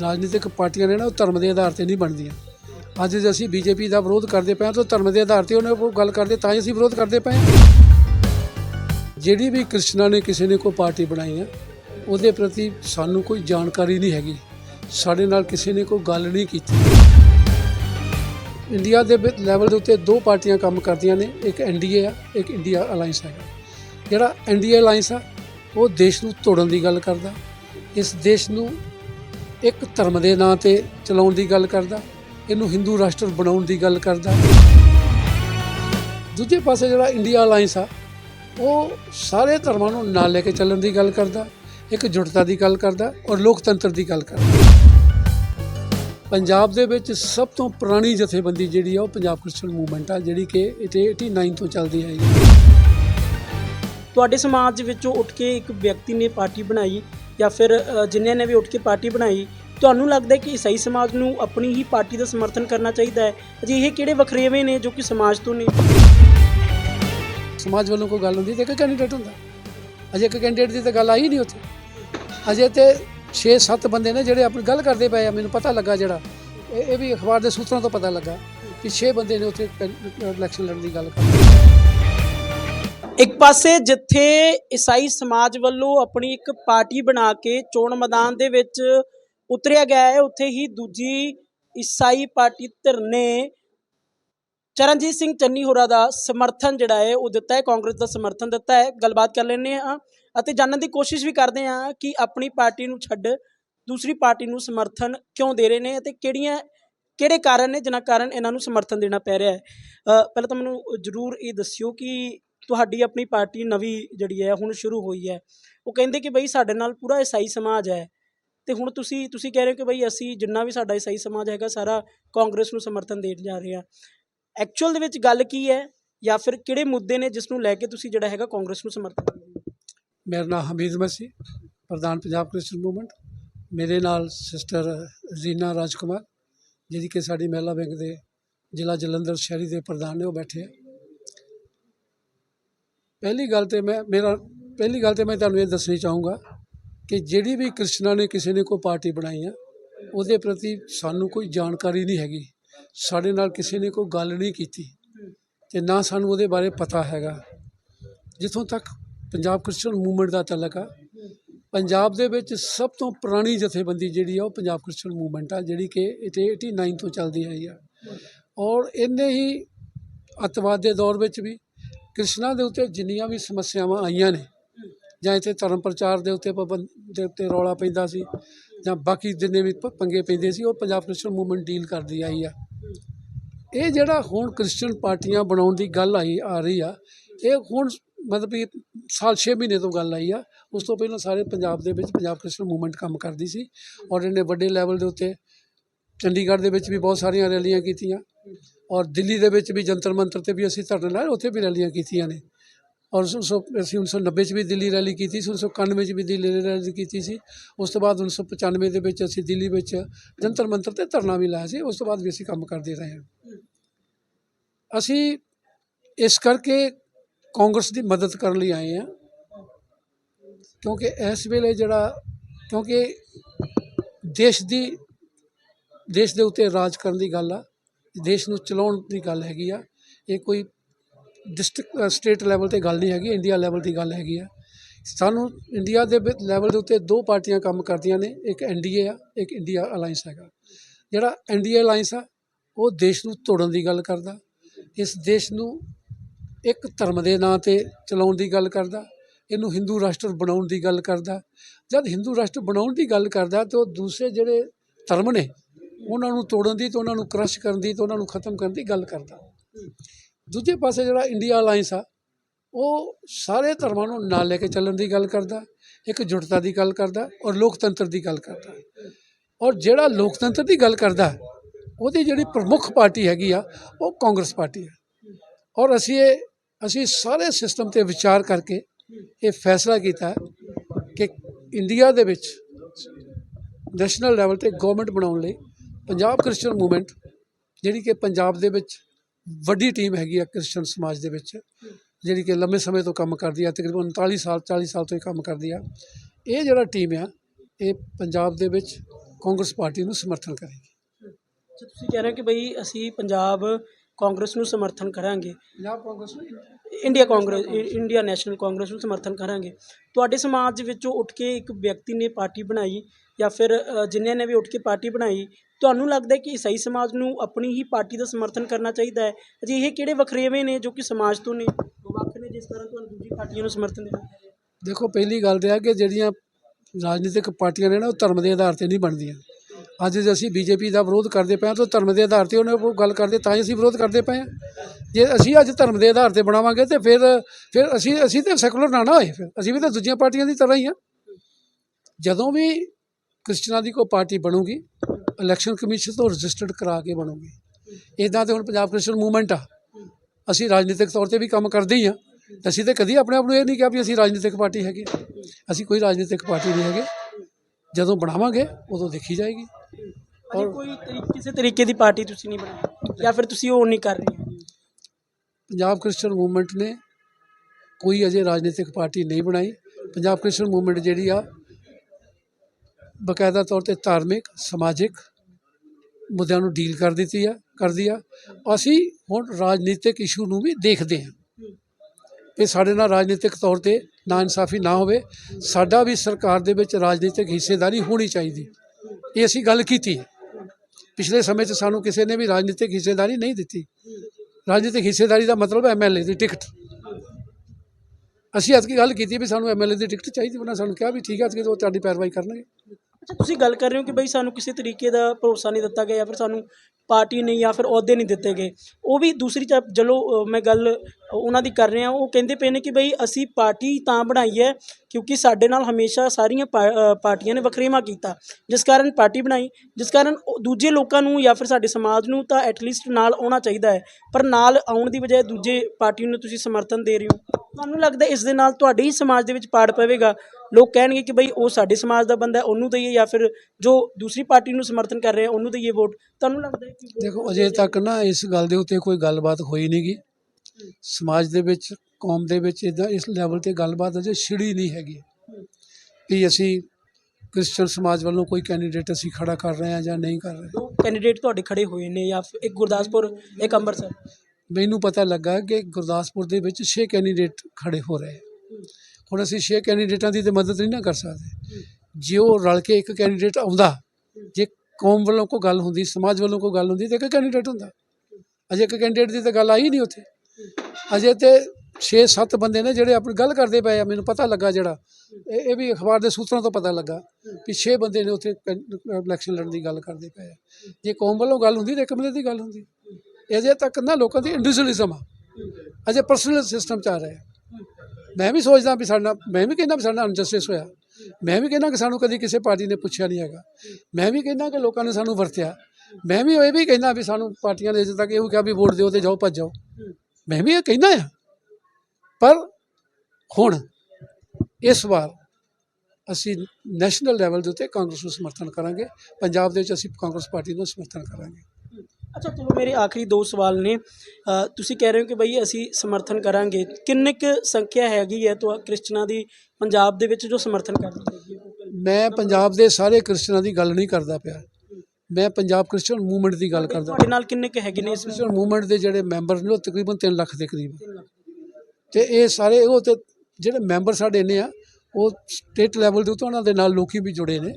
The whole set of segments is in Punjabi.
ਰਾਜਨੀਤਿਕ ਪਾਰਟੀਆਂ ਨੇ ਨਾ ਉਹ ਧਰਮ ਦੇ ਆਧਾਰ ਤੇ ਨਹੀਂ ਬਣਦੀਆਂ। ਅੱਜ ਜੇ ਅਸੀਂ ਬੀਜੇਪੀ ਦਾ ਵਿਰੋਧ ਕਰਦੇ ਪਏ ਹਾਂ, ਤਾਂ ਧਰਮ ਦੇ ਆਧਾਰ ਤੇ ਉਹਨੇ ਗੱਲ ਕਰਦੇ, ਤਾਂ ਹੀ ਅਸੀਂ ਵਿਰੋਧ ਕਰਦੇ ਪਏ ਹਾਂ। ਜਿਹੜੀ ਵੀ ਕ੍ਰਿਸ਼ਨਾ ਨੇ ਕਿਸੇ ਨੇ ਕੋਈ ਪਾਰਟੀ ਬਣਾਈ ਹੈ ਉਹਦੇ ਪ੍ਰਤੀ ਸਾਨੂੰ ਕੋਈ ਜਾਣਕਾਰੀ ਨਹੀਂ ਹੈਗੀ। ਸਾਡੇ ਨਾਲ ਕਿਸੇ ਨੇ ਕੋਈ ਗੱਲ ਨਹੀਂ ਕੀਤੀ। ਇੰਡੀਆ ਦੇ ਲੈਵਲ ਦੇ ਉੱਤੇ ਦੋ ਪਾਰਟੀਆਂ ਕੰਮ ਕਰਦੀਆਂ ਨੇ, ਇੱਕ ਐਨਡੀਏ ਆ, ਇੱਕ ਇੰਡੀਆ ਅਲਾਈਅੰਸ ਹੈ ਜਿਹੜਾ ਐਨਡੀਏ ਅਲਾਈਅੰਸ ਆ, ਉਹ ਦੇਸ਼ ਨੂੰ ਤੋੜਨ ਦੀ ਗੱਲ ਕਰਦਾ। ਇਸ ਦੇਸ਼ ਨੂੰ ਇੱਕ ਧਰਮ ਦੇ ਨਾਂ ਤੇ ਚਲਾਉਣ ਦੀ ਗੱਲ ਕਰਦਾ ਇਹਨੂੰ ਹਿੰਦੂ ਰਾਸ਼ਟਰ ਬਣਾਉਣ ਦੀ ਗੱਲ ਕਰਦਾ। ਦੂਜੇ ਪਾਸੇ ਜਿਹੜਾ ਇੰਡੀਆ ਅਲਾਈਅੰਸ ਆ ਉਹ ਸਾਰੇ ਧਰਮਾਂ ਨੂੰ ਨਾਲ ਲੈ ਕੇ ਚੱਲਣ ਦੀ ਗੱਲ ਕਰਦਾ ਇੱਕ ਜੁਟਤਾ ਦੀ ਗੱਲ ਕਰਦਾ ਔਰ ਲੋਕਤੰਤਰ ਦੀ ਗੱਲ ਕਰਦਾ। ਪੰਜਾਬ ਦੇ ਵਿੱਚ ਸਭ ਤੋਂ ਪੁਰਾਣੀ ਜਥੇਬੰਦੀ ਜਿਹੜੀ ਆ ਉਹ ਪੰਜਾਬ ਕ੍ਰਿਸਚੀਅਨ ਮੂਵਮੈਂਟ ਆ ਜਿਹੜੀ ਕਿ 89 ਤੋਂ ਚੱਲਦੀ ਹੈ ਤੁਹਾਡੇ ਸਮਾਜ ਵਿੱਚੋਂ ਉੱਠ ਕੇ ਇੱਕ ਵਿਅਕਤੀ ਨੇ ਪਾਰਟੀ ਬਣਾਈ ਜਾਂ ਫਿਰ ਅ, ਜਿਨ੍ਹਾਂ ਨੇ ਵੀ ਉੱਠ ਕੇ ਪਾਰਟੀ ਬਣਾਈ ਤੁਹਾਨੂੰ ਲੱਗਦਾ ਹੈ ਕਿ ਈਸਾਈ ਸਮਾਜ ਨੂੰ ਆਪਣੀ ਹੀ ਪਾਰਟੀ ਦਾ ਸਮਰਥਨ ਕਰਨਾ ਚਾਹੀਦਾ ਹੈ? ਅਜਿਹੇ ਕਿਹੜੇ ਵਖਰੇਵੇਂ ਨੇ ਜੋ ਕਿ ਸਮਾਜ ਤੋਂ ਨੇ ਸਮਾਜ ਵੱਲੋਂ ਕੋਈ ਗੱਲ ਹੁੰਦੀ ਤੇ ਇੱਕ ਕੈਂਡੀਡੇਟ ਹੁੰਦਾ। ਅਜੇ ਇੱਕ ਕੈਂਡੀਡੇਟ ਦੀ ਤਾਂ ਗੱਲ ਆਈ ਨਹੀਂ ਉੱਥੇ। ਅਜੇ ਤੇ 6-7 ਬੰਦੇ ਨੇ ਜਿਹੜੇ ਆਪਣੀ ਗੱਲ ਕਰਦੇ ਪਏ ਆ ਮੈਨੂੰ ਪਤਾ ਲੱਗਾ ਜਿਹੜਾ। ਇਹ ਇਹ ਵੀ ਅਖਬਾਰ ਦੇ ਸੂਤਰਾਂ ਤੋਂ ਪਤਾ ਲੱਗਾ ਕਿ 6 ਬੰਦੇ ਨੇ ਉੱਥੇ ਇਲੈਕਸ਼ਨ ਲੜਨ ਦੀ ਗੱਲ ਕਰਦੇ ਇੱਕ ਪਾਸੇ ਜਿੱਥੇ ਈਸਾਈ ਸਮਾਜ ਵੱਲੋਂ ਆਪਣੀ ਇੱਕ ਪਾਰਟੀ ਬਣਾ ਕੇ ਚੋਣ ਮੈਦਾਨ ਦੇ ਵਿੱਚ ਉਤਰਿਆ ਗਿਆ ਹੈ। ਉੱਥੇ ਹੀ ਦੂਜੀ ਈਸਾਈ ਪਾਰਟੀ ਧਿਰ ਨੇ ਚਰਨਜੀਤ ਸਿੰਘ ਚੰਨੀ ਹੋਰਾਂ ਦਾ ਸਮਰਥਨ ਜਿਹੜਾ ਹੈ, ਉਹ ਦਿੱਤਾ ਹੈ। ਕਾਂਗਰਸ ਦਾ ਸਮਰਥਨ ਦਿੱਤਾ ਹੈ। ਗੱਲਬਾਤ ਕਰ ਲੈਂਦੇ ਹਾਂ ਅਤੇ ਜਾਣਨ ਦੀ ਕੋਸ਼ਿਸ਼ ਵੀ ਕਰਦੇ ਹਾਂ ਕਿ ਆਪਣੀ ਪਾਰਟੀ ਨੂੰ ਛੱਡ ਦੂਸਰੀ ਪਾਰਟੀ ਨੂੰ ਸਮਰਥਨ ਕਿਉਂ ਦੇ ਰਹੇ ਨੇ ਅਤੇ ਕਿਹੜੀਆਂ, ਕਿਹੜੇ ਕਾਰਨ ਨੇ ਜਿਨ੍ਹਾਂ ਕਾਰਨ ਇਹਨਾਂ ਨੂੰ ਸਮਰਥਨ ਦੇਣਾ ਪੈ ਰਿਹਾ ਹੈ। ਪਹਿਲਾਂ ਤਾਂ ਮੈਨੂੰ ਜ਼ਰੂਰ ਇਹ ਦੱਸਿਓ ਕਿ ਤੁਹਾਡੀ ਆਪਣੀ ਪਾਰਟੀ ਨਵੀਂ ਜਿਹੜੀ ਹੈ, ਹੁਣ ਸ਼ੁਰੂ ਹੋਈ ਹੈ। ਉਹ ਕਹਿੰਦੇ ਕਿ ਬਈ ਸਾਡੇ ਨਾਲ ਪੂਰਾ ਈਸਾਈ ਸਮਾਜ ਹੈ। ਤੇ ਹੁਣ ਤੁਸੀਂ ਤੁਸੀਂ ਕਹਿ ਰਹੇ ਹੋ ਕਿ ਬਈ ਅਸੀਂ ਜਿੰਨਾ ਵੀ ਸਾਡਾ ਈਸਾਈ ਸਮਾਜ ਹੈਗਾ, ਸਾਰਾ ਕਾਂਗਰਸ ਨੂੰ ਸਮਰਥਨ ਦੇਣ ਜਾ ਰਹੇ ਹਾਂ। ਐਕਚੁਅਲ ਦੇ ਵਿੱਚ ਗੱਲ ਕੀ ਹੈ? ਜਾਂ ਫਿਰ ਕਿਹੜੇ ਮੁੱਦੇ ਨੇ ਜਿਸ ਨੂੰ ਲੈ ਕੇ ਤੁਸੀਂ ਜਿਹੜਾ ਹੈਗਾ ਕਾਂਗਰਸ ਨੂੰ ਸਮਰਥਨ ਦੇ ਰਹੇ ਹੋ? ਮੇਰਾ ਨਾਮ ਹਮੀਦ ਮਸੀ ਪ੍ਰਧਾਨ ਪੰਜਾਬ ਕ੍ਰਿਸਚੀਅਨ ਮੂਵਮੈਂਟ। ਮੇਰੇ ਨਾਲ ਸਿਸਟਰ ਰੀਨਾ ਰਾਜਕੁਮਾਰ ਜਿਹੜੀ ਕਿ ਸਾਡੀ ਮਹਿਲਾ ਬੈਂਕ ਦੇ ਜ਼ਿਲ੍ਹਾ ਜਲੰਧਰ ਸ਼ਹਿਰੀ ਦੇ ਪ੍ਰਧਾਨ ਨੇ, ਉਹ ਬੈਠੇ ਆ। ਪਹਿਲੀ ਗੱਲ ਤੇ ਮੈਂ, ਮੇਰਾ, ਪਹਿਲੀ ਗੱਲ ਤੇ ਮੈਂ ਤੁਹਾਨੂੰ ਇਹ ਦੱਸਣੀ ਚਾਹੂੰਗਾ ਕਿ ਜਿਹੜੀ ਵੀ ਕ੍ਰਿਸ਼ਨਾ ਨੇ ਕਿਸੇ ਨੇ ਕੋਈ ਪਾਰਟੀ ਬਣਾਈ ਆ, ਉਹਦੇ ਪ੍ਰਤੀ ਸਾਨੂੰ ਕੋਈ ਜਾਣਕਾਰੀ ਨਹੀਂ ਹੈਗੀ। ਸਾਡੇ ਨਾਲ ਕਿਸੇ ਨੇ ਕੋਈ ਗੱਲ ਨਹੀਂ ਕੀਤੀ ਤੇ ਨਾ ਸਾਨੂੰ ਉਹਦੇ ਬਾਰੇ ਪਤਾ ਹੈਗਾ। ਜਿੱਥੋਂ ਤੱਕ ਪੰਜਾਬ ਕ੍ਰਿਸਚੀਅਨ ਮੂਵਮੈਂਟ ਦਾ ਤਾਲੁਕ ਆ, ਪੰਜਾਬ ਦੇ ਵਿੱਚ ਸਭ ਤੋਂ ਪੁਰਾਣੀ ਜਥੇਬੰਦੀ ਜਿਹੜੀ ਆ, ਉਹ ਪੰਜਾਬ ਕ੍ਰਿਸਚੀਅਨ ਮੂਵਮੈਂਟ ਆ, ਜਿਹੜੀ ਕਿ ਇੱਥੇ 89 ਤੋਂ ਚੱਲਦੀ ਆਈ ਆ। ਔਰ ਇੰਨੇ ਹੀ ਅੱਤਵਾਦ ਦੇ ਦੌਰ ਵਿੱਚ ਵੀ ਕ੍ਰਿਸ਼ਨਾ ਦੇ ਉੱਤੇ ਜਿੰਨੀਆਂ ਵੀ ਸਮੱਸਿਆਵਾਂ ਆਈਆਂ ਨੇ ਜਾਂ ਇੱਥੇ ਧਰਮ ਪ੍ਰਚਾਰ ਦੇ ਉੱਤੇ ਪਾਬੰਦ ਦੇ ਉੱਤੇ ਰੌਲਾ ਪੈਂਦਾ ਸੀ ਜਾਂ ਬਾਕੀ ਜਿੰਨੇ ਵੀ ਪ- ਪੰਗੇ ਪੈਂਦੇ ਸੀ, ਉਹ ਪੰਜਾਬ ਕ੍ਰਿਸਚੀਅਨ ਮੂਵਮੈਂਟ ਡੀਲ ਕਰਦੀ ਆਈ ਆ। ਇਹ ਜਿਹੜਾ ਹੁਣ ਕ੍ਰਿਸਚਨ ਪਾਰਟੀਆਂ ਬਣਾਉਣ ਦੀ ਗੱਲ ਆਈ, ਆ ਰਹੀ ਆ, ਇਹ ਹੁਣ ਮਤਲਬ ਵੀ ਸਾਲ 6 ਮਹੀਨੇ ਤੋਂ ਗੱਲ ਆਈ ਆ। ਉਸ ਤੋਂ ਪਹਿਲਾਂ ਸਾਰੇ ਪੰਜਾਬ ਦੇ ਵਿੱਚ ਪੰਜਾਬ ਕ੍ਰਿਸਚੀਅਨ ਮੂਵਮੈਂਟ ਕੰਮ ਕਰਦੀ ਸੀ ਔਰ ਇਹਨੇ ਵੱਡੇ ਲੈਵਲ ਦੇ ਉੱਤੇ ਚੰਡੀਗੜ੍ਹ ਦੇ ਵਿੱਚ ਵੀ ਬਹੁਤ ਸਾਰੀਆਂ ਰੈਲੀਆਂ ਕੀਤੀਆਂ ਔਰ ਦਿੱਲੀ ਦੇ ਵਿੱਚ ਵੀ ਜੰਤਰ ਮੰਤਰ ਤੇ ਵੀ ਅਸੀਂ ਧਰਨੇ ਲਾਏ ਉੱਥੇ ਵੀ ਰੈਲੀਆਂ ਕੀਤੀਆਂ ਨੇ। ਔਰ ਉੱਨੀ ਸੌ ਅਸੀਂ 1990 'ਚ ਵੀ ਦਿੱਲੀ ਰੈਲੀ ਕੀਤੀ ਸੀ 1991 'ਚ ਵੀ ਦਿੱਲੀ ਰੈਲੀ ਕੀਤੀ ਸੀ। ਉਸ ਤੋਂ ਬਾਅਦ 1995 ਦੇ ਵਿੱਚ ਅਸੀਂ ਦਿੱਲੀ ਵਿੱਚ ਜੰਤਰ ਮੰਤਰ ਤੇ ਧਰਨਾ ਵੀ ਲਾਇਆ ਸੀ, ਉਸ ਤੋਂ ਬਾਅਦ ਵੀ ਅਸੀਂ ਕੰਮ ਕਰਦੇ ਰਹੇ ਹਾਂ। ਅਸੀਂ ਇਸ ਕਰਕੇ ਕਾਂਗਰਸ ਦੀ ਮਦਦ ਕਰਨ ਲਈ ਆਏ ਹਾਂ, ਕਿਉਂਕਿ ਇਸ ਵੇਲੇ ਜਿਹੜਾ, ਕਿਉਂਕਿ ਦੇਸ਼ ਦੀ, ਦੇਸ਼ ਦੇ ਉੱਤੇ ਰਾਜ ਕਰਨ ਦੀ ਗੱਲ ਆ, ਦੇਸ਼ ਨੂੰ ਚਲਾਉਣ ਦੀ ਗੱਲ ਹੈਗੀ ਆ, ਇਹ ਕੋਈ ਡਿਸਟ੍ਰਿਕਟ ਸਟੇਟ ਲੈਵਲ ਤੇ ਗੱਲ ਨਹੀਂ ਹੈਗੀ ਇੰਡੀਆ ਲੈਵਲ ਦੀ ਗੱਲ ਹੈਗੀ ਆ। ਸਾਨੂੰ ਇੰਡੀਆ ਦੇ ਲੈਵਲ ਦੇ ਉੱਤੇ ਦੋ ਪਾਰਟੀਆਂ ਕੰਮ ਕਰਦੀਆਂ ਨੇ, ਇੱਕ ਐਨਡੀਏ ਆ, ਇੱਕ ਇੰਡੀਆ ਅਲਾਈਅੰਸ ਹੈਗਾ। ਜਿਹੜਾ ਐਨਡੀਏ ਅਲਾਈਅੰਸ ਆ, ਉਹ ਦੇਸ਼ ਨੂੰ ਤੋੜਨ ਦੀ ਗੱਲ ਕਰਦਾ। ਇਸ ਦੇਸ਼ ਨੂੰ ਇੱਕ ਧਰਮ ਦੇ ਨਾਂ ਤੇ ਚਲਾਉਣ ਦੀ ਗੱਲ ਕਰਦਾ। ਇਹਨੂੰ ਹਿੰਦੂ ਰਾਸ਼ਟਰ ਬਣਾਉਣ ਦੀ ਗੱਲ ਕਰਦਾ। ਜਦ ਹਿੰਦੂ ਰਾਸ਼ਟਰ ਬਣਾਉਣ ਦੀ ਗੱਲ ਕਰਦਾ ਤੇ ਉਹ ਦੂਸਰੇ ਜਿਹੜੇ ਧਰਮ ਨੇ, ਉਹਨਾਂ ਨੂੰ ਤੋੜਨ ਦੀ ਤੇ ਉਹਨਾਂ ਨੂੰ ਕ੍ਰਸ਼ ਕਰਨ ਦੀ ਤੇ ਉਹਨਾਂ ਨੂੰ ਖਤਮ ਕਰਨ ਦੀ ਗੱਲ ਕਰਦਾ। ਦੂਜੇ ਪਾਸੇ ਜਿਹੜਾ ਇੰਡੀਆ ਅਲਾਈਅੰਸ ਆ, ਉਹ ਸਾਰੇ ਧਰਮਾਂ ਨੂੰ ਨਾਲ ਲੈ ਕੇ ਚੱਲਣ ਦੀ ਗੱਲ ਕਰਦਾ, ਇੱਕ ਜੁਟਤਾ ਦੀ ਗੱਲ ਕਰਦਾ ਔਰ ਲੋਕਤੰਤਰ ਦੀ ਗੱਲ ਕਰਦਾ। ਔਰ ਜਿਹੜਾ ਲੋਕਤੰਤਰ ਦੀ ਗੱਲ ਕਰਦਾ, ਉਹਦੀ ਜਿਹੜੀ ਪ੍ਰਮੁੱਖ ਪਾਰਟੀ ਹੈਗੀ ਆ, ਉਹ ਕਾਂਗਰਸ ਪਾਰਟੀ ਹੈ ਔਰ ਅਸੀਂ ਇਹ, ਅਸੀਂ ਸਾਰੇ ਸਿਸਟਮ ਤੇ ਵਿਚਾਰ ਕਰਕੇ ਇਹ ਫੈਸਲਾ ਕੀਤਾ ਕਿ ਇੰਡੀਆ ਦੇ ਵਿੱਚ ਨੈਸ਼ਨਲ ਲੈਵਲ ਤੇ ਗਵਰਨਮੈਂਟ ਬਣਾਉਣ ਲਈ ਪੰਜਾਬ ਕ੍ਰਿਸਚੀਅਨ ਮੂਵਮੈਂਟ, ਜਿਹੜੀ ਕਿ ਪੰਜਾਬ ਦੇ ਵਿੱਚ ਵੱਡੀ ਟੀਮ ਹੈਗੀ ਆ ਕ੍ਰਿਸਚੀਅਨ ਸਮਾਜ ਦੇ ਵਿੱਚ ਜਿਹੜੀ ਕਿ ਲੰਮੇ ਸਮੇਂ ਤੋਂ ਕੰਮ ਕਰਦੀ ਆ ਤਕਰੀਬਨ 39 ਸਾਲ 40 ਸਾਲ ਤੋਂ ਇਹ ਕੰਮ ਕਰਦੀ ਆ। ਇਹ ਜਿਹੜਾ ਟੀਮ ਆ ਇਹ ਪੰਜਾਬ ਦੇ ਵਿੱਚ ਕਾਂਗਰਸ ਪਾਰਟੀ ਨੂੰ ਸਮਰਥਨ ਕਰੇਗੀ। ਤੁਸੀਂ ਕਹਿ ਰਹੇ ਹੋ ਕਿ ਬਈ ਅਸੀਂ ਪੰਜਾਬ ਕਾਂਗਰਸ ਨੂੰ ਸਮਰਥਨ ਕਰਾਂਗੇ। ਪੰਜਾਬ ਕਾਂਗਰਸ ਨੂੰ India Congress India National Congress ਨੂੰ ਸਮਰਥਨ ਕਰਾਂਗੇ। ਤੁਹਾਡੇ ਸਮਾਜ ਵਿੱਚੋਂ ਉੱਠ ਕੇ ਇੱਕ ਵਿਅਕਤੀ ਨੇ ਪਾਰਟੀ ਬਣਾਈ ਜਾਂ ਫਿਰ ਅ, ਜਿਨ੍ਹਾਂ ਨੇ ਵੀ ਉੱਠ ਕੇ ਪਾਰਟੀ ਬਣਾਈ ਤੁਹਾਨੂੰ ਲੱਗਦਾ ਕਿ ਈਸਾਈ ਸਮਾਜ ਨੂੰ ਆਪਣੀ ਹੀ ਪਾਰਟੀ ਦਾ ਸਮਰਥਨ ਕਰਨਾ ਚਾਹੀਦਾ ਹੈ? ਅਜਿਹੇ ਕਿਹੜੇ ਵਖਰੇਵੇਂ ਨੇ ਜੋ ਕਿ ਸਮਾਜ ਤੋਂ ਨੇ ਵੱਖ ਨੇ ਜਿਸ ਕਾਰਨ ਤੁਹਾਨੂੰ ਦੂਜੀ ਪਾਰਟੀਆਂ ਨੂੰ ਸਮਰਥਨ ਦੇਣਾ ਦੇਖੋ ਪਹਿਲੀ ਗੱਲ ਤੇ ਹੈ ਕਿ ਜਿਹੜੀਆਂ ਰਾਜਨੀਤਿਕ ਪਾਰਟੀਆਂ ਨੇ ਨਾ ਉਹ ਧਰਮ ਦੇ ਆਧਾਰ ਤੇ ਨਹੀਂ ਬਣਦੀਆਂ। ਅੱਜ ਜੇ ਅਸੀਂ ਬੀਜੇਪੀ ਦਾ ਵਿਰੋਧ ਕਰਦੇ ਪਏ ਹਾਂ ਤਾਂ ਧਰਮ ਦੇ ਆਧਾਰ ਤੇ ਉਹਨੇ ਗੱਲ ਕਰਦੇ, ਤਾਂ ਹੀ ਅਸੀਂ ਵਿਰੋਧ ਕਰਦੇ ਪਏ ਹਾਂ। ਜੇ ਅਸੀਂ ਅੱਜ ਧਰਮ ਦੇ ਆਧਾਰ ਤੇ ਬਣਾਵਾਂਗੇ ਤੇ ਫਿਰ ਫਿਰ ਅਸੀਂ ਅਸੀਂ ਤੇ ਸੈਕੂਲਰ ਨਾ ਨਾ ਹੋਏ ਫਿਰ। ਅਸੀਂ ਵੀ ਤਾਂ ਦੂਜੀਆਂ ਪਾਰਟੀਆਂ ਦੀ ਤਰ੍ਹਾਂ ਹੀ ਆ ਜਦੋਂ ਵੀ ਕ੍ਰਿਸਚਨਾਂ ਦੀ ਕੋਈ ਪਾਰਟੀ ਬਣੂਗੀ ਇਲੈਕਸ਼ਨ ਕਮਿਸ਼ਨ ਤੋਂ ਰਜਿਸਟਰਡ ਕਰਾ ਕੇ ਬਣੂਗੀ। ਇਦਾਂ ਤੇ ਹੁਣ ਪੰਜਾਬ ਕ੍ਰਿਸਚਨ ਮੂਵਮੈਂਟ ਆ। ਅਸੀਂ ਰਾਜਨੀਤਿਕ ਤੌਰ ਤੇ ਵੀ ਕੰਮ ਕਰਦੇ ਹੀ ਆ ਅਸੀਂ ਤੇ ਕਦੀ ਆਪਣੇ ਆਪ ਨੂੰ ਇਹ ਨਹੀਂ ਕਿਹਾ ਵੀ ਅਸੀਂ ਰਾਜਨੀਤਿਕ ਪਾਰਟੀ ਹੈਗੇ। ਅਸੀਂ ਕੋਈ ਰਾਜਨੀਤਿਕ ਪਾਰਟੀ ਨਹੀਂ ਹੈਗੇ। ਜਦੋਂ ਬਣਾਵਾਂਗੇ, ਉਦੋਂ ਦੇਖੀ ਜਾਏਗੀ। ਅਜੇ ਕੋਈ ਤਰੀ- ਕਿਸੇ ਤਰੀਕੇ ਦੀ ਪਾਰਟੀ ਤੁਸੀਂ ਨਹੀਂ ਬਣਾਈ? ਜਾਂ ਫਿਰ ਤੁਸੀਂ ਉਹ ਨਹੀਂ ਕਰ ਰਹੇ? ਪੰਜਾਬ ਕ੍ਰਿਸਚਨ ਮੂਵਮੈਂਟ ਨੇ ਕੋਈ ਅਜੇ ਰਾਜਨੀਤਿਕ ਪਾਰਟੀ ਨਹੀਂ ਬਣਾਈ। ਪੰਜਾਬ ਕ੍ਰਿਸਚਨ ਮੂਵਮੈਂਟ ਜਿਹੜੀ ਆ ਬਕਾਇਦਾ ਤੌਰ ਤੇ ਧਾਰਮਿਕ ਸਮਾਜਿਕ ਮੁੱਦਿਆਂ ਨੂੰ ਡੀਲ ਕਰ ਦਿੱਤੀ ਆ ਕਰਦੀ ਆ। ਅਸੀਂ ਹੁਣ ਰਾਜਨੀਤਿਕ ਇਸ਼ੂ ਨੂੰ ਵੀ ਦੇਖਦੇ ਹਾਂ। ਕਿ ਸਾਡੇ ਨਾਲ ਰਾਜਨੀਤਿਕ ਤੌਰ ਤੇ ਨਾ ਇਨਸਾਫੀ ਨਾ ਹੋਵੇ। ਸਾਡਾ ਵੀ ਸਰਕਾਰ ਦੇ ਵਿੱਚ ਰਾਜਨੀਤਿਕ ਹਿੱਸੇਦਾਰੀ ਹੋਣੀ ਚਾਹੀਦੀ। ਇਹ ਅਸੀਂ ਗੱਲ ਕੀਤੀ ਹੈ। ਪਿਛਲੇ ਸਮੇਂ 'ਚ ਸਾਨੂੰ ਕਿਸੇ ਨੇ ਵੀ ਰਾਜਨੀਤਿਕ ਹਿੱਸੇਦਾਰੀ ਨਹੀਂ ਦਿੱਤੀ। ਰਾਜਨੀਤਿਕ ਹਿੱਸੇਦਾਰੀ ਦਾ ਮਤਲਬ ਐਮਐਲਏ ਦੀ ਟਿਕਟ। ਅਸੀਂ ਅੱਜ ਕੀ ਗੱਲ ਕੀਤੀ ਵੀ ਸਾਨੂੰ ਐਮਐਲਏ ਦੀ ਟਿਕਟ ਚਾਹੀਦੀ, ਉਹਨਾਂ ਸਾਨੂੰ ਕਿਹਾ ਵੀ ਠੀਕ ਹੈ ਅੱਜ ਉਹ ਤੁਹਾਡੀ ਪੈਰਵਾਈ ਕਰਨਗੇ। ਅੱਛਾ, ਤੁਸੀਂ ਗੱਲ ਕਰ ਰਹੇ ਹੋ ਕਿ ਬਈ ਸਾਨੂੰ ਕਿਸੇ ਤਰੀਕੇ ਦਾ ਭਰੋਸਾ ਨਹੀਂ ਦਿੱਤਾ ਗਿਆ ਜਾਂ ਫਿਰ ਸਾਨੂੰ ਪਾਰਟੀ ਨਹੀਂ ਜਾਂ ਫਿਰ ਅਹੁਦੇ ਨਹੀਂ ਦਿੱਤੇ ਗਏ। ਉਹ ਵੀ ਦੂਸਰੀ ਚ ਚਲੋ ਮੈਂ ਗੱਲ ਉਹਨਾਂ ਦੀ ਕਰ ਰਿਹਾ, ਉਹ ਕਹਿੰਦੇ ਪਏ ਨੇ ਕਿ ਬਈ ਅਸੀਂ ਪਾਰਟੀ ਤਾਂ ਬਣਾਈ ਹੈ ਕਿਉਂਕਿ ਸਾਡੇ ਨਾਲ ਹਮੇਸ਼ਾ ਸਾਰੀਆਂ ਪਾ- ਪਾਰਟੀਆਂ ਨੇ ਵਖਰੇਵਾ ਕੀਤਾ। ਜਿਸ ਕਾਰਨ ਪਾਰਟੀ ਬਣਾਈ, ਜਿਸ ਕਾਰਨ ਉਹ ਦੂਜੇ ਲੋਕਾਂ ਨੂੰ ਜਾਂ ਫਿਰ ਸਾਡੇ ਸਮਾਜ ਨੂੰ ਤਾਂ ਐਟਲੀਸਟ ਨਾਲ ਆਉਣਾ ਚਾਹੀਦਾ ਹੈ, ਪਰ ਨਾਲ ਆਉਣ ਦੀ ਬਜਾਏ ਦੂਜੇ ਪਾਰਟੀ ਨੂੰ ਤੁਸੀਂ ਸਮਰਥਨ ਦੇ ਰਹੇ ਹੋ। ਤੁਹਾਨੂੰ ਲੱਗਦਾ ਇਸ ਦੇ ਨਾਲ ਤੁਹਾਡੇ ਹੀ ਸਮਾਜ ਦੇ ਵਿੱਚ ਪਾੜ ਪਵੇਗਾ? ਲੋਕ ਕਹਿਣਗੇ ਕਿ ਬਈ ਉਹ ਸਾਡੇ ਸਮਾਜ ਦਾ ਬੰਦਾ ਹੈ, ਉਹਨੂੰ ਦਈਏ ਜਾਂ ਫਿਰ ਜੋ ਦੂਸਰੀ ਪਾਰਟੀ ਨੂੰ ਸਮਰਥਨ ਕਰ ਰਹੇ ਉਹਨੂੰ ਦਈਏ ਵੋਟ। ਤੁਹਾਨੂੰ ਲੱਗਦਾ ਦੇਖੋ ਅਜੇ ਤੱਕ ਨਾ ਇਸ ਗੱਲ ਦੇ ਉੱਤੇ ਕੋਈ ਗੱਲਬਾਤ ਹੋਈ ਨਹੀਂਗੀ ਸਮਾਜ ਦੇ ਵਿੱਚ ਕੌਮ ਦੇ ਵਿੱਚ ਇਦਾਂ ਇਸ ਲੈਵਲ ਤੇ ਗੱਲਬਾਤ ਅਜੇ ਛਿੜੀ ਨਹੀਂ ਹੈਗੀ। ਕਿ ਅਸੀਂ ਕ੍ਰਿਸਚਨ ਸਮਾਜ ਵੱਲੋਂ ਕੋਈ ਕੈਂਡੀਡੇਟ ਅਸੀਂ ਖੜਾ ਕਰ ਰਹੇ ਹਾਂ ਜਾਂ ਨਹੀਂ ਕਰ ਰਹੇ। ਦੋ ਕੈਂਡੀਡੇਟ ਤੁਹਾਡੇ ਖੜੇ ਹੋਏ ਨੇ ਜਾਂ ਇੱਕ ਗੁਰਦਾਸਪੁਰ ਇੱਕ ਅੰਮ੍ਰਿਤਸਰ? ਮੈਨੂੰ ਪਤਾ ਲੱਗਾ ਕਿ ਗੁਰਦਾਸਪੁਰ ਦੇ ਵਿੱਚ 6 ਕੈਂਡੀਡੇਟ ਖੜੇ ਹੋ ਰਹੇ। ਹੁਣ ਅਸੀਂ 6 ਕੈਂਡੀਡੇਟਾਂ ਦੀ ਤੇ ਮਦਦ ਨਹੀਂ ਨਾ ਕਰ ਸਕਦੇ। ਜੇ ਉਹ ਰਲ ਕੇ ਇੱਕ ਕੈਂਡੀਡੇਟ ਆਉਂਦਾ ਜੇ ਕੌਮ ਵੱਲੋਂ ਕੋਈ ਗੱਲ ਹੁੰਦੀ, ਸਮਾਜ ਵੱਲੋਂ ਕੋਈ ਗੱਲ ਹੁੰਦੀ ਤੇ ਇੱਕ ਕੈਂਡੀਡੇਟ ਹੁੰਦਾ। ਅਜੇ ਇੱਕ ਕੈਂਡੀਡੇਟ ਦੀ ਤਾਂ ਗੱਲ ਆਈ ਨਹੀਂ ਉੱਥੇ। ਅਜੇ ਤੇ 6-7 ਬੰਦੇ ਨੇ ਜਿਹੜੇ ਆਪਣੀ ਗੱਲ ਕਰਦੇ ਪਏ ਆ, ਮੈਨੂੰ ਪਤਾ ਲੱਗਾ ਜਿਹੜਾ। ਇਹ ਇਹ ਵੀ ਅਖਬਾਰ ਦੇ ਸੂਤਰਾਂ ਤੋਂ ਪਤਾ ਲੱਗਾ ਕਿ 6 ਬੰਦੇ ਨੇ ਉੱਥੇ ਇਲੈਕਸ਼ਨ ਲੜਨ ਦੀ ਗੱਲ ਕਰਦੇ ਪਏ ਆ। ਜੇ ਕੌਮ ਵੱਲੋਂ ਗੱਲ ਹੁੰਦੀ ਤਾਂ ਇੱਕ ਬੰਦੇ ਦੀ ਗੱਲ ਹੁੰਦੀ। ਅਜੇ ਤੱਕ ਨਾ ਲੋਕਾਂ ਦੀ ਇੰਡੀਵਿਜੂਅਲਿਜ਼ਮ ਆ। ਅਜੇ ਪਰਸਨਲ ਸਿਸਟਮ ਚ ਆ ਰਿਹਾ ਮੈਂ ਵੀ ਸੋਚਦਾ ਵੀ ਸਾਡਾ, ਮੈਂ ਵੀ ਕਹਿੰਦਾ ਵੀ ਸਾਡਾ ਅਨਜਸਟਿਸ ਹੋਇਆ। ਮੈਂ ਵੀ ਕਹਿੰਦਾ ਕਿ ਸਾਨੂੰ ਕਦੀ ਕਿਸੇ ਪਾਰਟੀ ਨੇ ਪੁੱਛਿਆ ਨਹੀਂ ਹੈਗਾ। ਮੈਂ ਵੀ ਕਹਿੰਦਾ ਕਿ ਲੋਕਾਂ ਨੇ ਸਾਨੂੰ ਵਰਤਿਆ। ਮੈਂ ਵੀ ਇਹ ਵੀ ਕਹਿੰਦਾ ਵੀ ਸਾਨੂੰ ਪਾਰਟੀਆਂ ਨੇ ਅਜੇ ਤੱਕ ਇਹੋ ਕਿਹਾ ਵੀ ਵੋਟ ਦਿਓ ਤੇ ਜਾਓ, ਭੱਜ ਜਾਓ। ਮੈਂ ਵੀ ਇਹ ਕਹਿੰਦਾ ਆ ਪਰ ਹੁਣ ਇਸ ਵਾਰ ਅਸੀਂ ਨੈਸ਼ਨਲ ਲੈਵਲ ਦੇ ਉੱਤੇ ਕਾਂਗਰਸ ਨੂੰ ਸਮਰਥਨ ਕਰਾਂਗੇ। ਪੰਜਾਬ ਦੇ ਵਿੱਚ ਅਸੀਂ ਕਾਂਗਰਸ ਪਾਰਟੀ ਨੂੰ ਸਮਰਥਨ ਕਰਾਂਗੇ। ਅੱਛਾ ਚਲੋ ਮੇਰੇ ਆਖਰੀ ਦੋ ਸਵਾਲ ਨੇ। ਅ, ਤੁਸੀਂ ਕਹਿ ਰਹੇ ਹੋ ਕਿ ਬਈ ਅਸੀਂ ਸਮਰਥਨ ਕਰਾਂਗੇ। ਕਿੰਨੀ ਕੁ ਸੰਖਿਆ ਹੈਗੀ ਹੈ ਤੁਹਾ ਕ੍ਰਿਸਚਨਾਂ ਦੀ ਪੰਜਾਬ ਦੇ ਵਿੱਚ ਜੋ ਸਮਰਥਨ ਕਰਦੀ ਹੈਗੀ ਹੈ ਮੈਂ ਪੰਜਾਬ ਦੇ ਸਾਰੇ ਕ੍ਰਿਸਚਨਾਂ ਦੀ ਗੱਲ ਨਹੀਂ ਕਰਦਾ ਪਿਆ। ਮੈਂ ਪੰਜਾਬ ਕ੍ਰਿਸਚਨ ਮੂਵਮੈਂਟ ਦੀ ਗੱਲ ਕਰਦਾ ਤੁਹਾਡੇ ਨਾਲ ਕਿੰਨੇ ਕੁ ਹੈਗੇ ਨੇ ਇਸ ਕ੍ਰਿਸਚਨ ਮੂਵਮੈਂਟ? ਦੇ ਜਿਹੜੇ ਮੈਂਬਰ ਨੇ ਉਹ ਤਕਰੀਬਨ 3 ਲੱਖ ਦੇ ਕਰੀਬ। ਤੇ ਇਹ ਸਾਰੇ ਉਹ ਤੇ ਜਿਹੜੇ ਮੈਂਬਰ ਸਾਡੇ ਨੇ ਆ ਉਹ ਸਟੇਟ ਲੈਵਲ ਦੇ ਉੱਤੇ ਉਹਨਾਂ ਦੇ ਨਾਲ ਲੋਕੀ ਵੀ ਜੁੜੇ ਨੇ।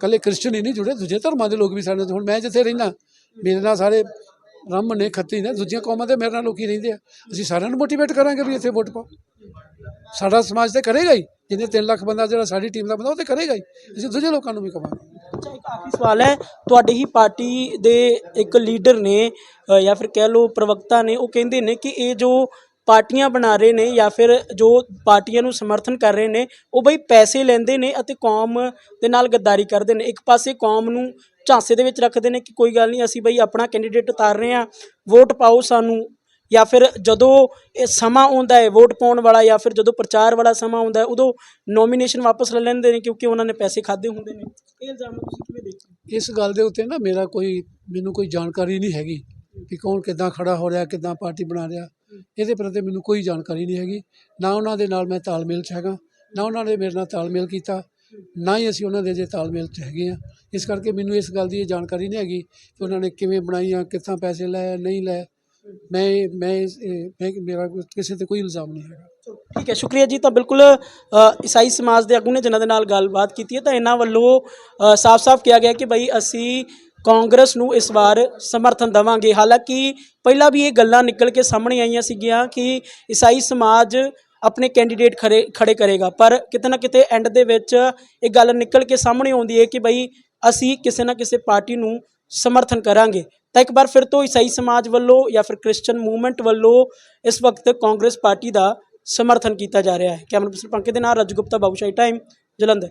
ਕੱਲੇ ਕ੍ਰਿਸਚਨ ਹੀ ਨਹੀਂ ਜੁੜੇ ਦੂਜੇ ਧਰਮਾਂ ਦੇ ਲੋਕ ਵੀ ਸਾਡੇ ਨਾਲ ਹੁਣ ਮੈਂ ਜਿੱਥੇ ਰਹਿਣਾ ਮੇਰੇ ਨਾਲ ਸਾਰੇ ਬ੍ਰਾਹਮਣ ਨੇ ਖੱਤੀ ਨੇ, ਦੂਜੀਆਂ ਕੌਮਾਂ ਦੇ ਮੇਰੇ ਨਾਲ ਲੋਕੀ ਰਹਿੰਦੇ ਆ। ਅਸੀਂ ਸਾਰਿਆਂ ਨੂੰ ਮੋਟੀਵੇਟ ਕਰਾਂਗੇ ਵੀ ਇੱਥੇ ਵੋਟ ਪਾਓ। ਸਾਡਾ ਸਮਾਜ ਤੇ ਕਰੇਗਾ ਹੀ। ਜਿੰਨੇ 3 ਲੱਖ ਬੰਦਾ ਜਿਹੜਾ ਸਾਡੀ ਟੀਮ ਦਾ ਬੰਦਾ, ਉਹ ਤੇ ਕਰੇਗਾ ਹੀ। ਅਸੀਂ ਦੂਜੇ ਲੋਕਾਂ ਨੂੰ ਵੀ ਕਵਾਂਗੇ ਅੱਛਾ, ਇੱਕ ਆਖਰੀ ਸਵਾਲ ਹੈ। ਤੁਹਾਡੀ ਹੀ ਪਾਰਟੀ ਦੇ ਇੱਕ ਲੀਡਰ ਨੇ ਜਾਂ ਫਿਰ ਕਹਿ ਲਓ ਪ੍ਰਵਕਤਾ ਨੇ, ਉਹ ਕਹਿੰਦੇ ਨੇ ਕਿ ਇਹ ਜੋ ਪਾਰਟੀਆਂ ਬਣਾ ਰਹੇ ਨੇ ਜਾਂ ਫਿਰ ਜੋ ਪਾਰਟੀਆਂ ਨੂੰ ਸਮਰਥਨ ਕਰ ਰਹੇ ਨੇ, ਉਹ ਬਈ ਪੈਸੇ ਲੈਂਦੇ ਨੇ ਅਤੇ ਕੌਮ ਦੇ ਨਾਲ ਗੱਦਾਰੀ ਕਰਦੇ ਨੇ। ਇੱਕ ਪਾਸੇ ਕੌਮ ਨੂੰ ਝਾਂਸੇ ਦੇ ਵਿੱਚ ਰੱਖਦੇ ਨੇ ਕਿ ਕੋਈ ਗੱਲ ਨਹੀਂ, ਅਸੀਂ ਬਈ ਆਪਣਾ ਕੈਂਡੀਡੇਟ ਉਤਾਰ ਰਹੇ ਹਾਂ ਵੋਟ ਪਾਓ ਸਾਨੂੰ। ਜਾਂ ਫਿਰ ਜਦੋਂ ਇਹ ਸਮਾਂ ਆਉਂਦਾ ਹੈ ਵੋਟ ਪਾਉਣ ਵਾਲਾ ਜਾਂ ਫਿਰ ਜਦੋਂ ਪ੍ਰਚਾਰ ਵਾਲਾ ਸਮਾਂ ਆਉਂਦਾ ਹੈ, ਉਦੋਂ ਨੋਮੀਨੇਸ਼ਨ ਵਾਪਸ ਲੈ ਲੈਂਦੇ ਨੇ ਕਿਉਂਕਿ ਉਹਨਾਂ ਨੇ ਪੈਸੇ ਖਾਦੇ ਹੁੰਦੇ ਨੇ। ਇਹ ਇਲਜ਼ਾਮ ਤੁਸੀਂ ਕਿਵੇਂ ਦੇਖਦੇ ਇਸ ਗੱਲ ਦੇ ਉੱਤੇ ਨਾ ਮੇਰਾ ਕੋਈ, ਮੈਨੂੰ ਕੋਈ ਜਾਣਕਾਰੀ ਨਹੀਂ ਹੈਗੀ ਵੀ ਕੌਣ ਕਿੱਦਾਂ ਖੜਾ ਹੋ ਰਿਹਾ, ਕਿੱਦਾਂ ਪਾਰਟੀ ਬਣਾ ਰਿਹਾ। ਇਹਦੇ ਪ੍ਰਤੀ ਮੈਨੂੰ ਕੋਈ ਜਾਣਕਾਰੀ ਨਹੀਂ ਹੈਗੀ। ਨਾ ਉਹਨਾਂ ਦੇ ਨਾਲ ਮੈਂ ਤਾਲਮੇਲ 'ਚ ਹੈਗਾ, ਨਾ ਉਹਨਾਂ ਨੇ ਮੇਰੇ ਨਾਲ ਤਾਲਮੇਲ ਕੀਤਾ। ਨਾ ਹੀ ਅਸੀਂ ਉਹਨਾਂ ਦੇ ਜੇ ਤਾਲਮੇਲ 'ਚ ਹੈਗੇ ਆ ਇਸ ਕਰਕੇ ਮੈਨੂੰ ਇਸ ਗੱਲ ਦੀ ਇਹ ਜਾਣਕਾਰੀ ਨਹੀਂ ਹੈਗੀ ਕਿ ਉਹਨਾਂ ਨੇ ਕਿਵੇਂ ਬਣਾਈਆਂ ਕਿੱਥਾਂ ਪੈਸੇ ਲਏ, ਨਹੀਂ ਲਏ। ਮੈਂ ਮੈਂ ਮੈਂ ਮੇਰਾ ਕਿਸੇ ਤੇ ਕੋਈ ਇਲਜ਼ਾਮ ਨਹੀਂ ਹੈਗਾ। ਠੀਕ ਹੈ, ਸ਼ੁਕਰੀਆ ਜੀ। ਤਾਂ ਬਿਲਕੁਲ ਈਸਾਈ ਸਮਾਜ ਦੇ ਆਗੂ ਨੇ ਜਿਨ੍ਹਾਂ ਦੇ ਨਾਲ ਗੱਲਬਾਤ ਕੀਤੀ ਹੈ, ਤਾਂ ਇਹਨਾਂ ਵੱਲੋਂ ਸਾਫ਼-ਸਾਫ਼ ਕਿਹਾ ਗਿਆ ਕਿ ਬਈ ਅਸੀਂ ਕਾਂਗਰਸ ਨੂੰ ਇਸ ਵਾਰ ਸਮਰਥਨ ਦੇਵਾਂਗੇ। ਹਾਲਾਂਕਿ ਪਹਿਲਾਂ ਵੀ ਇਹ ਗੱਲਾਂ ਨਿਕਲ ਕੇ ਸਾਹਮਣੇ ਆਈਆਂ ਸੀਗੀਆਂ ਕਿ ਈਸਾਈ ਸਮਾਜ ਆਪਣੇ ਕੈਂਡੀਡੇਟ ਖੜੇ ਖੜੇ ਕਰੇਗਾ। ਪਰ ਕਿਤੇ ਨਾ ਕਿਤੇ ਐਂਡ ਦੇ ਵਿੱਚ ਇਹ ਗੱਲ ਨਿਕਲ ਕੇ ਸਾਹਮਣੇ ਆਉਂਦੀ ਹੈ ਕਿ ਬਈ ਅਸੀਂ ਕਿਸੇ ਨਾ ਕਿਸੇ ਪਾਰਟੀ ਨੂੰ ਸਮਰਥਨ ਕਰਾਂਗੇ। ਤਾਂ ਇੱਕ ਵਾਰ ਫਿਰ ਤੋਂ ਈਸਾਈ ਸਮਾਜ ਵੱਲੋਂ ਜਾਂ ਫਿਰ ਕ੍ਰਿਸਚੀਅਨ ਮੂਵਮੈਂਟ ਵੱਲੋਂ ਇਸ ਵਕਤ ਕਾਂਗਰਸ ਪਾਰਟੀ ਦਾ ਸਮਰਥਨ ਕੀਤਾ ਜਾ ਰਿਹਾ ਹੈ। ਕੈਮਰਾ ਪਰਸਨ ਪੰਕਜ ਦੇ ਨਾਲ ਰਜ ਗੁਪਤਾ ਬਾਬੂਸ਼ਾਹੀ ਟਾਈਮ ਜਲੰਧਰ।